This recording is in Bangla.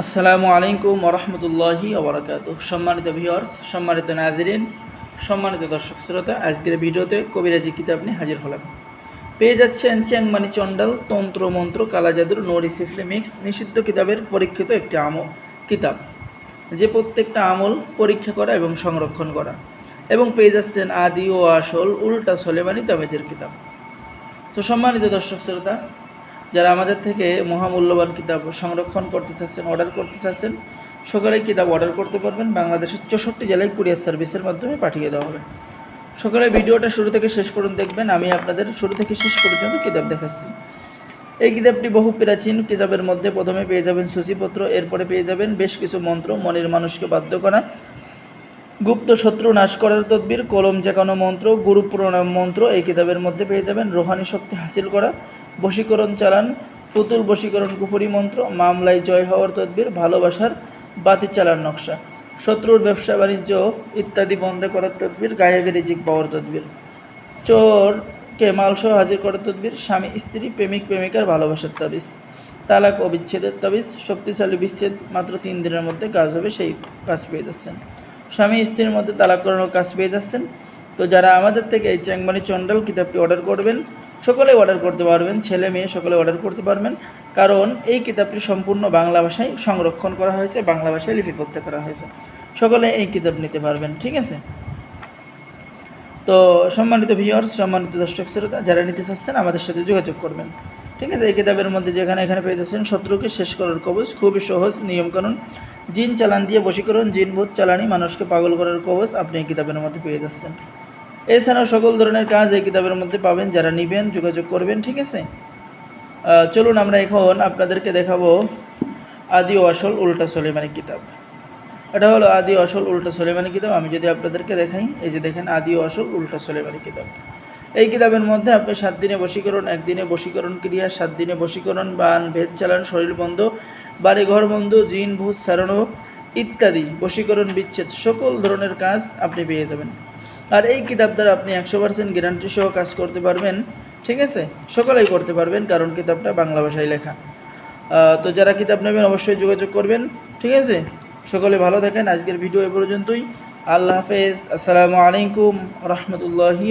আসসালামু আলাইকুম ওরহমতুল্লাহি ওবরাকাত সম্মানিত ভিউয়ার্স সম্মানিত নাজরিন, সম্মানিত দর্শক শ্রোতা, আজকের ভিডিওতে কবিরাজি কিতাব নিয়ে হাজির হলাম। পেয়ে যাচ্ছেন চ্যাংমানি চন্ডাল তন্ত্র মন্ত্র কালাজাদুর, নোরি সিফলিমিক্স নিষিদ্ধ কিতাবের পরীক্ষিত একটি আমল, কিতাব। যে প্রত্যেকটা আমল পরীক্ষা করা এবং সংরক্ষণ করা। এবং পেয়ে যাচ্ছেন আদি ও আসল উল্টা সোলেমানি তাবেজের কিতাব। তো সম্মানিত দর্শক শ্রোতা যারা আমাদের থেকে মহামূল্যবান কিতাব সংরক্ষণ করতে চাচ্ছেন অর্ডার করতে চাচ্ছেন সকালে কিতাব অর্ডার করতে পারবেন। বাংলাদেশের চৌষট্টি জেলায় কুরিয়ার সার্ভিসের মাধ্যমে পাঠিয়ে দেওয়া হবে। সকালে ভিডিওটা শুরু থেকে শেষ পর্যন্ত দেখবেন। আমি আপনাদের শুরু থেকে শেষ পর্যন্ত কিতাব দেখাচ্ছি। এই কিতাবটি বহু প্রাচীন কিতাবের মধ্যে প্রথমে পেয়ে যাবেন সূচিপত্র, এরপরে পেয়ে যাবেন বেশ কিছু মন্ত্র, মনের মানুষকে বাধ্য করা, গুপ্ত শত্রু নাশ করার তদবির, কলম জেকানো মন্ত্র, গুরু প্রণাম মন্ত্র এই কিতাবের মধ্যে পেয়ে যাবেন। রোহানি শক্তি হাসিল করা বশীকরণ চালান ফুতুল বশীকরণ কুফুরি মন্ত্র, মামলায় জয় হওয়ার তদবির, ভালোবাসার বাতি চালান নকশা, শত্রুর ব্যবসা বাণিজ্য ইত্যাদি বন্ধ করার তদবির, গায়েবে রিজিক পাওয়ার তদবির। চোরকে মালসহ হাজির করার তদবির, স্বামী, স্ত্রী, প্রেমিক, প্রেমিকার ভালোবাসার তাবিজ, তালাক ও বিচ্ছেদের তাবিজ, শক্তিশালী বিচ্ছেদ মাত্র তিন দিনের মধ্যে কাজ হবে, সেই কাজ পেয়ে যাচ্ছেন। স্বামী, স্ত্রীর মধ্যে তালাক করানোর কাজ পেয়ে যাচ্ছেন। তো যারা আমাদের থেকে এই চ্যাংমানি চন্ডাল কিতাবটি অর্ডার করবেন সকলে অর্ডার করতে পারবেন, ছেলে মেয়ে সকলে অর্ডার করতে পারবেন। কারণ এই কিতাবটি সম্পূর্ণ বাংলা ভাষায় সংরক্ষণ করা হয়েছে, বাংলা ভাষায় লিপিবদ্ধ করা হয়েছে। সকলে এই কিতাব নিতে পারবেন, ঠিক আছে? তো সম্মানিত ভিউয়ার্স সম্মানিত দর্শক শ্রোতা, যারা নিতে চাচ্ছেন, আমাদের সাথে যোগাযোগ করবেন। ঠিক আছে? এই কিতাবের মধ্যে যেখানে এখানে পেয়ে যাচ্ছেন, শত্রুকে শেষ করার কবচ, খুবই সহজ নিয়মকানুন। জিন চালান দিয়ে বশীকরণ জিন ভূত চালানি, মানুষকে পাগল করার কবচ, আপনি এই কিতাবের মধ্যে পেয়ে যাচ্ছেন। এছাড়াও সকল ধরনের কাজ এই কিতাবের মধ্যে পাবেন, যারা নেবেন, যোগাযোগ করবেন, ঠিক আছে? চলুন আমরা এখন আপনাদেরকে দেখাবো আদি আসল উল্টা সলেমানি কিতাব। এটা হলো আদি আসল উল্টা সলেমানি কিতাব। আমি যদি আপনাদেরকে দেখাই, এই যে দেখেন আদি আসল উল্টা সলেমানি কিতাব। এই কিতাবের মধ্যে আপনি সাত দিনে বশীকরণ একদিনে বশীকরণ ক্রিয়া, সাত দিনে বশীকরণ, বান, ভেদ, চালান, শরীর বন্ধ, বাড়ি, ঘর বন্ধ, জিন, ভূত সারানো ইত্যাদি, বশীকরণ, বিচ্ছেদ, সকল ধরনের কাজ আপনি পেয়ে যাবেন। আর এই কিতাব দ্বারা আপনি একশো পার্সেন্ট গ্যারান্টি সহ কাজ করতে পারবেন, ঠিক আছে? সকলেই করতে পারবেন, কারণ কিতাবটা বাংলা ভাষায় লেখা। তো যারা কিতাব নেবেন অবশ্যই যোগাযোগ করবেন, ঠিক আছে? সকলে ভালো থাকেন, আজকের ভিডিও এ পর্যন্তই। আল্লাহ হাফেজ, আসসালামু আলাইকুম রহমতুল্লাহি